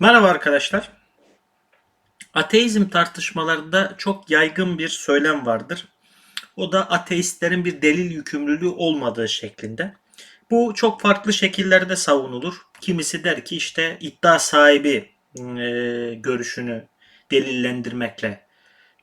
Merhaba arkadaşlar. Ateizm tartışmalarında çok yaygın bir söylem vardır. O da ateistlerin bir delil yükümlülüğü olmadığı şeklinde. Bu çok farklı şekillerde savunulur. Kimisi der ki işte iddia sahibi e, görüşünü delillendirmekle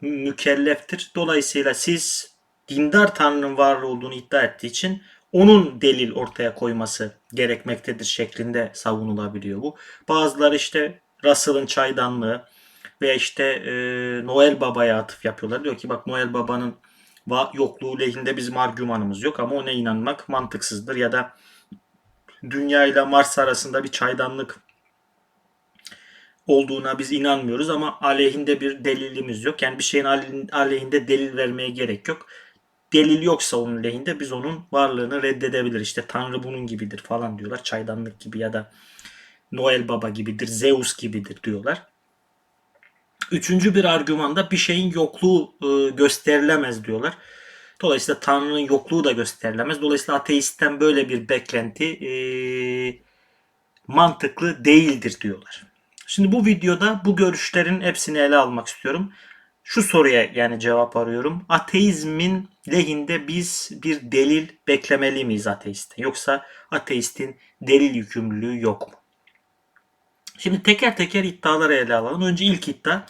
mükelleftir. Dolayısıyla siz dindar Tanrı'nın varlığı olduğunu iddia ettiği için onun delil ortaya koyması gerekmektedir şeklinde savunulabiliyor bu. Bazıları işte Russell'ın çaydanlığı veya işte e, Noel Baba'ya atıf yapıyorlar. Diyor ki bak Noel Baba'nın yokluğu lehinde bizim argümanımız yok ama ona inanmak mantıksızdır ya da Dünya ile Mars arasında bir çaydanlık olduğuna biz inanmıyoruz ama aleyhinde bir delilimiz yok. Yani bir şeyin ale- aleyhinde delil vermeye gerek yok. Delil yoksa onun lehinde biz onun varlığını reddedebilir. İşte Tanrı bunun gibidir falan diyorlar. Çaydanlık gibi ya da Noel Baba gibidir, Zeus gibidir diyorlar. Üçüncü bir argümanda bir şeyin yokluğu e, gösterilemez diyorlar. Dolayısıyla Tanrı'nın yokluğu da gösterilemez. Dolayısıyla ateistten böyle bir beklenti e, mantıklı değildir diyorlar. Şimdi bu videoda bu görüşlerin hepsini ele almak istiyorum. Şu soruya yani cevap arıyorum. Ateizmin lehinde biz bir delil beklemeli miyiz ateistten? Yoksa ateistin delil yükümlülüğü yok mu? Şimdi teker teker iddiaları ele alalım. Önce ilk iddia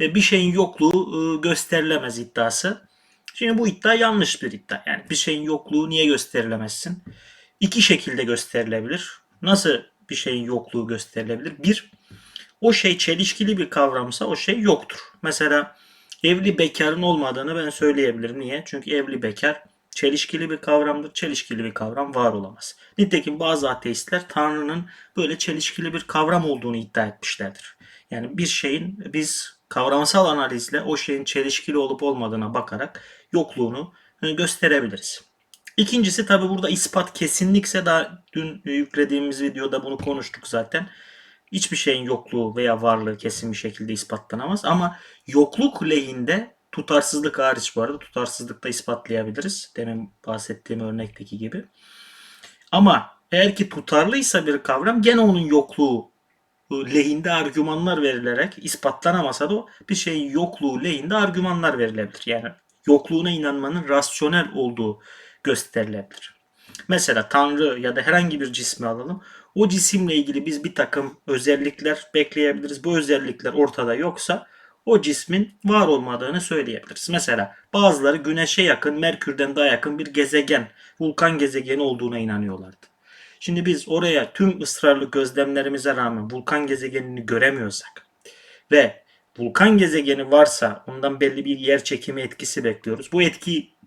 e, bir şeyin yokluğu e, gösterilemez iddiası. Şimdi bu iddia yanlış bir iddia. Yani bir şeyin yokluğu niye gösterilemezsin? İki şekilde gösterilebilir. Nasıl bir şeyin yokluğu gösterilebilir? Bir, o şey çelişkili bir kavramsa o şey yoktur. Mesela evli bekarın olmadığını ben söyleyebilirim. Niye? Çünkü evli bekar çelişkili bir kavramdır. Çelişkili bir kavram var olamaz. Nitekim bazı ateistler Tanrı'nın böyle çelişkili bir kavram olduğunu iddia etmişlerdir. Yani bir şeyin biz kavramsal analizle o şeyin çelişkili olup olmadığına bakarak yokluğunu e, gösterebiliriz. İkincisi tabi burada ispat kesinlikse daha dün yüklediğimiz videoda bunu konuştuk zaten. Hiçbir şeyin yokluğu veya varlığı kesin bir şekilde ispatlanamaz ama yokluk lehinde tutarsızlık hariç bu arada tutarsızlıkta ispatlayabiliriz. Demin bahsettiğim örnekteki gibi. Ama eğer ki tutarlıysa bir kavram gene onun yokluğu lehinde argümanlar verilerek ispatlanamasa da bir şeyin yokluğu lehinde argümanlar verilebilir. Yani yokluğuna inanmanın rasyonel olduğu gösterilebilir. Mesela Tanrı ya da herhangi bir cismi alalım. O cisimle ilgili biz bir takım özellikler bekleyebiliriz. Bu özellikler ortada yoksa o cismin var olmadığını söyleyebiliriz. Mesela bazıları güneşe yakın, Merkür'den daha yakın bir gezegen, vulkan gezegeni olduğuna inanıyorlardı. Şimdi biz oraya tüm ısrarlı gözlemlerimize rağmen vulkan gezegenini göremiyorsak ve vulkan gezegeni varsa ondan belli bir yer çekimi etkisi bekliyoruz. Bu etkiyi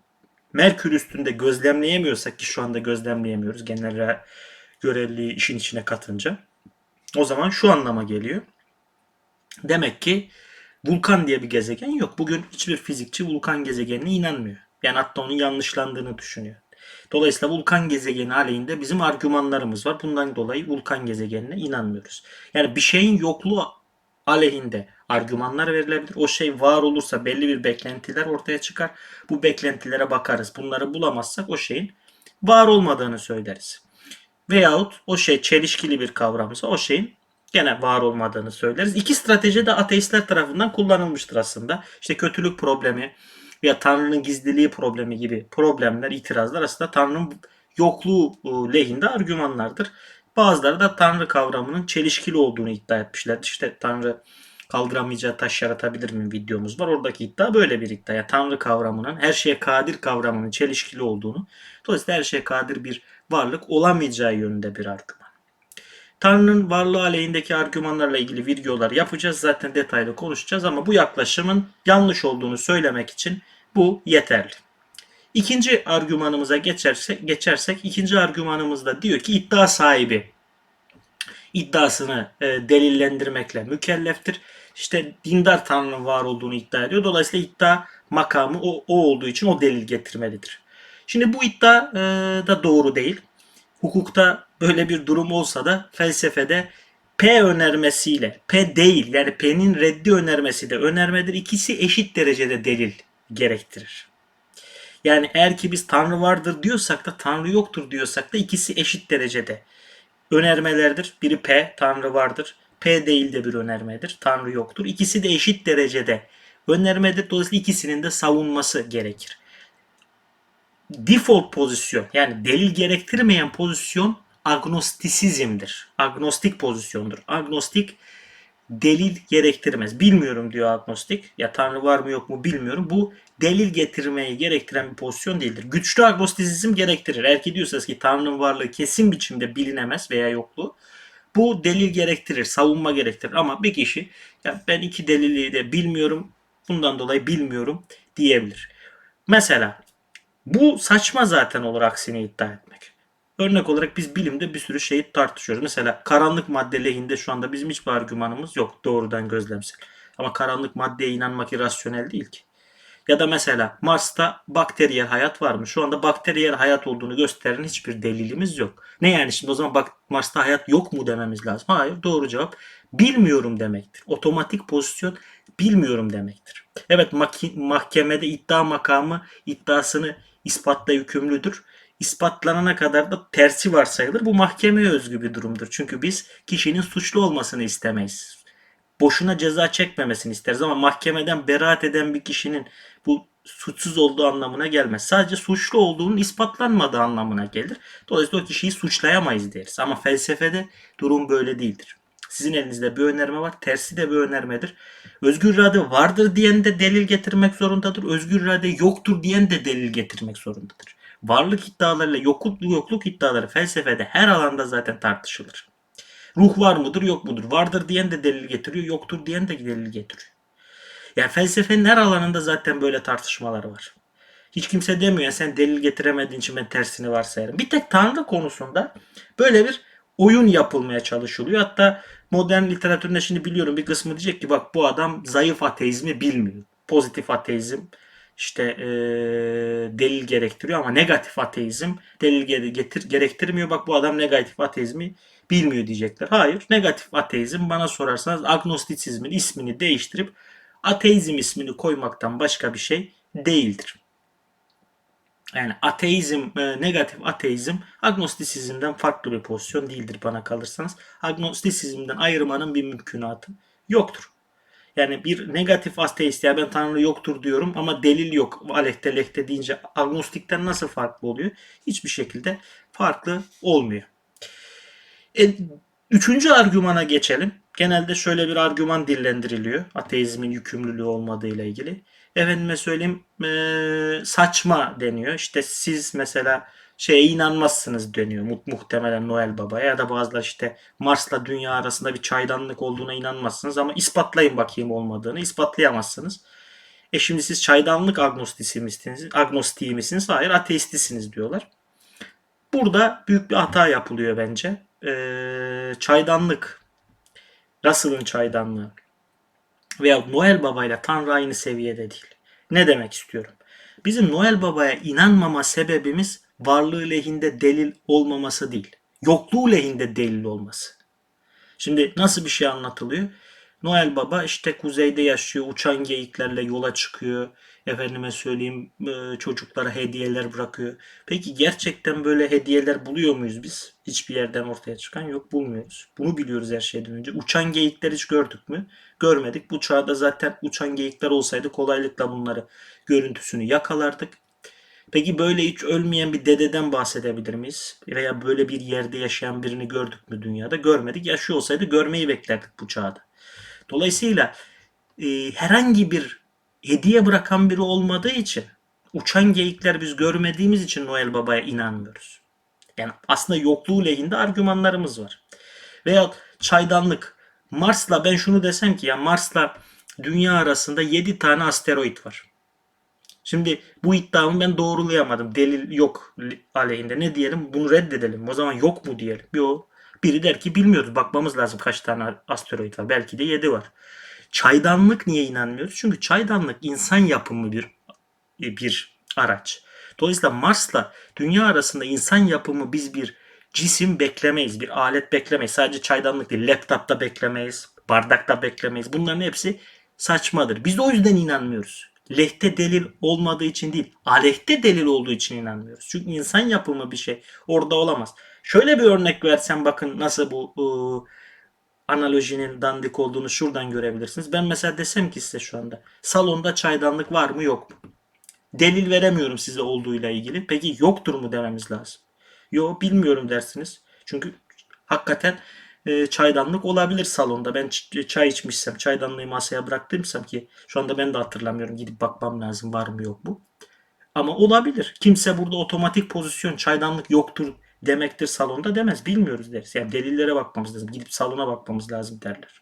Merkür üstünde gözlemleyemiyorsak ki şu anda gözlemleyemiyoruz genel görevliyi işin içine katınca. O zaman şu anlama geliyor. Demek ki vulkan diye bir gezegen yok. Bugün hiçbir fizikçi vulkan gezegenine inanmıyor. Yani hatta onun yanlışlandığını düşünüyor. Dolayısıyla vulkan gezegeni aleyhinde bizim argümanlarımız var. Bundan dolayı vulkan gezegenine inanmıyoruz. Yani bir şeyin yokluğu aleyhinde argümanlar verilebilir. O şey var olursa belli bir beklentiler ortaya çıkar. Bu beklentilere bakarız. Bunları bulamazsak o şeyin var olmadığını söyleriz. Veyahut o şey çelişkili bir kavramsa o şeyin gene var olmadığını söyleriz. İki strateji de ateistler tarafından kullanılmıştır aslında. İşte kötülük problemi veya Tanrı'nın gizliliği problemi gibi problemler, itirazlar aslında Tanrı'nın yokluğu e, lehinde argümanlardır. Bazıları da Tanrı kavramının çelişkili olduğunu iddia etmişlerdir. İşte Tanrı kaldıramayacağı taş yaratabilir mi videomuz var. Oradaki iddia böyle bir iddia. Yani Tanrı kavramının her şeye kadir kavramının çelişkili olduğunu, dolayısıyla her şeye kadir bir varlık olamayacağı yönünde bir argüman. Tanrı'nın varlığı aleyhindeki argümanlarla ilgili videolar yapacağız. Zaten detaylı konuşacağız ama bu yaklaşımın yanlış olduğunu söylemek için bu yeterli. İkinci argümanımıza geçersek, geçersek ikinci argümanımızda diyor ki iddia sahibi iddiasını e, delillendirmekle mükelleftir. İşte dindar Tanrı'nın var olduğunu iddia ediyor. Dolayısıyla iddia makamı o, o olduğu için o delil getirmelidir. Şimdi bu iddia e, da doğru değil. Hukukta böyle bir durum olsa da felsefede P önermesiyle P değil yani P'nin reddi önermesi de önermedir. İkisi eşit derecede delil gerektirir. Yani eğer ki biz Tanrı vardır diyorsak da Tanrı yoktur diyorsak da ikisi eşit derecede önermelerdir. Biri P, Tanrı vardır. P değil de bir önermedir. Tanrı yoktur. İkisi de eşit derecede önermedir. Dolayısıyla ikisinin de savunması gerekir. Default pozisyon yani delil gerektirmeyen pozisyon agnostisizmdir. Agnostik pozisyondur. Agnostik delil gerektirmez. Bilmiyorum diyor agnostik. Ya Tanrı var mı yok mu bilmiyorum. Bu delil getirmeyi gerektiren bir pozisyon değildir. Güçlü agnostisizm gerektirir. Eğer ki diyorsanız ki Tanrı'nın varlığı kesin biçimde bilinemez veya yokluğu bu delil gerektirir, savunma gerektirir. Ama bir kişi ya ben iki delili de bilmiyorum, bundan dolayı bilmiyorum diyebilir. Mesela bu saçma zaten olur aksini iddia etmek. Örnek olarak biz bilimde bir sürü şeyi tartışıyoruz. Mesela karanlık madde lehinde şu anda bizim hiçbir argümanımız yok doğrudan gözlemsel. Ama karanlık maddeye inanmak irrasyonel değil ki. Ya da mesela Mars'ta bakteriyel hayat var mı? Şu anda bakteriyel hayat olduğunu gösteren hiçbir delilimiz yok. Ne yani şimdi o zaman bak Mars'ta hayat yok mu dememiz lazım? Hayır doğru cevap bilmiyorum demektir. Otomatik pozisyon bilmiyorum demektir. Evet mahkemede iddia makamı iddiasını ispatla yükümlüdür. İspatlanana kadar da tersi varsayılır. Bu mahkemeye özgü bir durumdur. Çünkü biz kişinin suçlu olmasını istemeyiz boşuna ceza çekmemesini isteriz ama mahkemeden beraat eden bir kişinin bu suçsuz olduğu anlamına gelmez. Sadece suçlu olduğunun ispatlanmadığı anlamına gelir. Dolayısıyla o kişiyi suçlayamayız deriz. Ama felsefede durum böyle değildir. Sizin elinizde bir önerme var. Tersi de bir önermedir. Özgür irade vardır diyen de delil getirmek zorundadır. Özgür irade yoktur diyen de delil getirmek zorundadır. Varlık iddialarıyla yokluk, yokluk iddiaları felsefede her alanda zaten tartışılır. Ruh var mıdır yok mudur? Vardır diyen de delil getiriyor. Yoktur diyen de delil getiriyor. Yani felsefenin her alanında zaten böyle tartışmalar var. Hiç kimse demiyor ya sen delil getiremediğin için ben tersini varsayarım. Bir tek Tanrı konusunda böyle bir oyun yapılmaya çalışılıyor. Hatta modern literatüründe şimdi biliyorum bir kısmı diyecek ki bak bu adam zayıf ateizmi bilmiyor. Pozitif ateizm işte e, delil gerektiriyor ama negatif ateizm delil getir, gerektirmiyor. Bak bu adam negatif ateizmi bilmiyor diyecekler. Hayır. Negatif ateizm bana sorarsanız agnostisizmin ismini değiştirip ateizm ismini koymaktan başka bir şey değildir. Yani ateizm, e, negatif ateizm agnostisizmden farklı bir pozisyon değildir bana kalırsanız. Agnostisizmden ayırmanın bir mümkünatı yoktur. Yani bir negatif ateist ya ben Tanrı yoktur diyorum ama delil yok aleyhte lehte deyince agnostikten nasıl farklı oluyor? Hiçbir şekilde farklı olmuyor. E, üçüncü argümana geçelim. Genelde şöyle bir argüman dillendiriliyor. Ateizmin yükümlülüğü olmadığı ile ilgili. Efendime söyleyeyim e, saçma deniyor. İşte siz mesela şeye inanmazsınız deniyor. Muhtemelen Noel Baba'ya ya da bazıları işte Mars'la Dünya arasında bir çaydanlık olduğuna inanmazsınız ama ispatlayın bakayım olmadığını. ispatlayamazsınız. E şimdi siz çaydanlık agnostisti misiniz? Agnostiği misiniz? Hayır ateistisiniz diyorlar. Burada büyük bir hata yapılıyor bence. Ee, çaydanlık, Russell'ın çaydanlığı veya Noel Baba ile Tanrı aynı seviyede değil. Ne demek istiyorum? Bizim Noel Baba'ya inanmama sebebimiz varlığı lehinde delil olmaması değil. Yokluğu lehinde delil olması. Şimdi nasıl bir şey anlatılıyor? Noel Baba işte kuzeyde yaşıyor, uçan geyiklerle yola çıkıyor. Efendime söyleyeyim e, çocuklara hediyeler bırakıyor. Peki gerçekten böyle hediyeler buluyor muyuz biz? Hiçbir yerden ortaya çıkan yok bulmuyoruz. Bunu biliyoruz her şeyden önce. Uçan geyikler hiç gördük mü? Görmedik. Bu çağda zaten uçan geyikler olsaydı kolaylıkla bunları görüntüsünü yakalardık. Peki böyle hiç ölmeyen bir dededen bahsedebilir miyiz? Veya böyle bir yerde yaşayan birini gördük mü dünyada? Görmedik. Yaşıyor olsaydı görmeyi beklerdik bu çağda. Dolayısıyla e, herhangi bir hediye bırakan biri olmadığı için uçan geyikler biz görmediğimiz için Noel Baba'ya inanmıyoruz. Yani aslında yokluğu lehinde argümanlarımız var. Veya çaydanlık. Mars'la ben şunu desem ki ya Mars'la Dünya arasında 7 tane asteroid var. Şimdi bu iddiamı ben doğrulayamadım. Delil yok aleyhinde. Ne diyelim? Bunu reddedelim. O zaman yok mu diyelim. Yok. Biri der ki bilmiyoruz. Bakmamız lazım kaç tane asteroid var. Belki de 7 var. Çaydanlık niye inanmıyoruz? Çünkü çaydanlık insan yapımı bir bir araç. Dolayısıyla Mars'la Dünya arasında insan yapımı biz bir cisim beklemeyiz. Bir alet beklemeyiz. Sadece çaydanlık değil. Laptopta beklemeyiz. Bardakta beklemeyiz. Bunların hepsi saçmadır. Biz o yüzden inanmıyoruz. Lehte delil olmadığı için değil. Aleyhte delil olduğu için inanmıyoruz. Çünkü insan yapımı bir şey orada olamaz. Şöyle bir örnek versem bakın nasıl bu ıı, analojinin dandik olduğunu şuradan görebilirsiniz. Ben mesela desem ki size şu anda salonda çaydanlık var mı yok mu? Delil veremiyorum size olduğuyla ilgili. Peki yoktur mu dememiz lazım. Yo bilmiyorum dersiniz. Çünkü hakikaten e, çaydanlık olabilir salonda. Ben ç- çay içmişsem, çaydanlığı masaya bıraktıysam ki şu anda ben de hatırlamıyorum. Gidip bakmam lazım var mı yok mu. Ama olabilir. Kimse burada otomatik pozisyon çaydanlık yoktur demektir salonda demez. Bilmiyoruz deriz. Yani delillere bakmamız lazım. Gidip salona bakmamız lazım derler.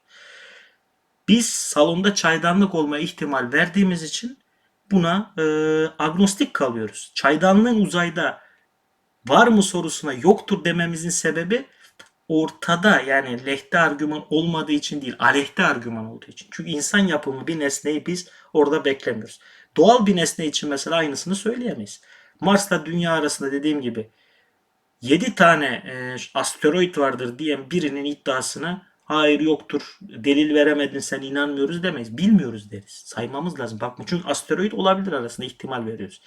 Biz salonda çaydanlık olma ihtimal verdiğimiz için buna e, agnostik kalıyoruz. Çaydanlığın uzayda var mı sorusuna yoktur dememizin sebebi ortada yani lehte argüman olmadığı için değil, aleyhte argüman olduğu için. Çünkü insan yapımı bir nesneyi biz orada beklemiyoruz. Doğal bir nesne için mesela aynısını söyleyemeyiz. Mars'la Dünya arasında dediğim gibi 7 tane e, asteroid vardır diyen birinin iddiasına hayır yoktur, delil veremedin sen inanmıyoruz demeyiz. Bilmiyoruz deriz. Saymamız lazım. Bakma çünkü asteroid olabilir arasında ihtimal veriyoruz.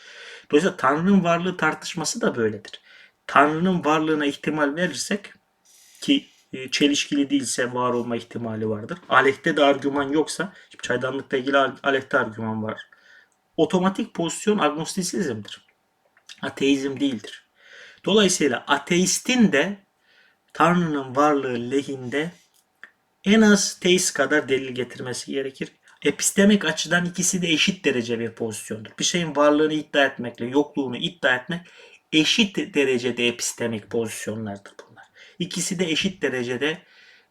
Dolayısıyla Tanrı'nın varlığı tartışması da böyledir. Tanrı'nın varlığına ihtimal verirsek ki e, çelişkili değilse var olma ihtimali vardır. Aleyhte de argüman yoksa, şimdi çaydanlıkla ilgili al- aleyhte argüman var. Otomatik pozisyon agnostisizmdir. Ateizm değildir. Dolayısıyla ateistin de Tanrı'nın varlığı lehinde en az teist kadar delil getirmesi gerekir. Epistemik açıdan ikisi de eşit derece bir pozisyondur. Bir şeyin varlığını iddia etmekle yokluğunu iddia etmek eşit derecede epistemik pozisyonlardır bunlar. İkisi de eşit derecede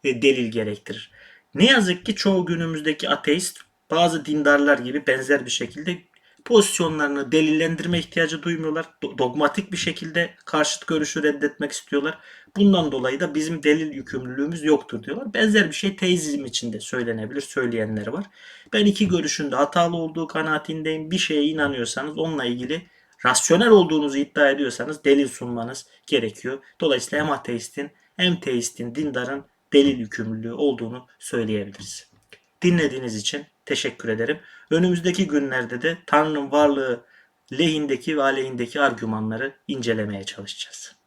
e, delil gerektirir. Ne yazık ki çoğu günümüzdeki ateist bazı dindarlar gibi benzer bir şekilde pozisyonlarını delillendirme ihtiyacı duymuyorlar. Do- Dogmatik bir şekilde karşıt görüşü reddetmek istiyorlar. Bundan dolayı da bizim delil yükümlülüğümüz yoktur diyorlar. Benzer bir şey teizm için de söylenebilir, söyleyenler var. Ben iki görüşün de hatalı olduğu kanaatindeyim. Bir şeye inanıyorsanız onunla ilgili rasyonel olduğunuzu iddia ediyorsanız delil sunmanız gerekiyor. Dolayısıyla hem ateistin hem teistin, dindarın delil yükümlülüğü olduğunu söyleyebiliriz. Dinlediğiniz için teşekkür ederim. Önümüzdeki günlerde de Tanrı'nın varlığı lehindeki ve aleyhindeki argümanları incelemeye çalışacağız.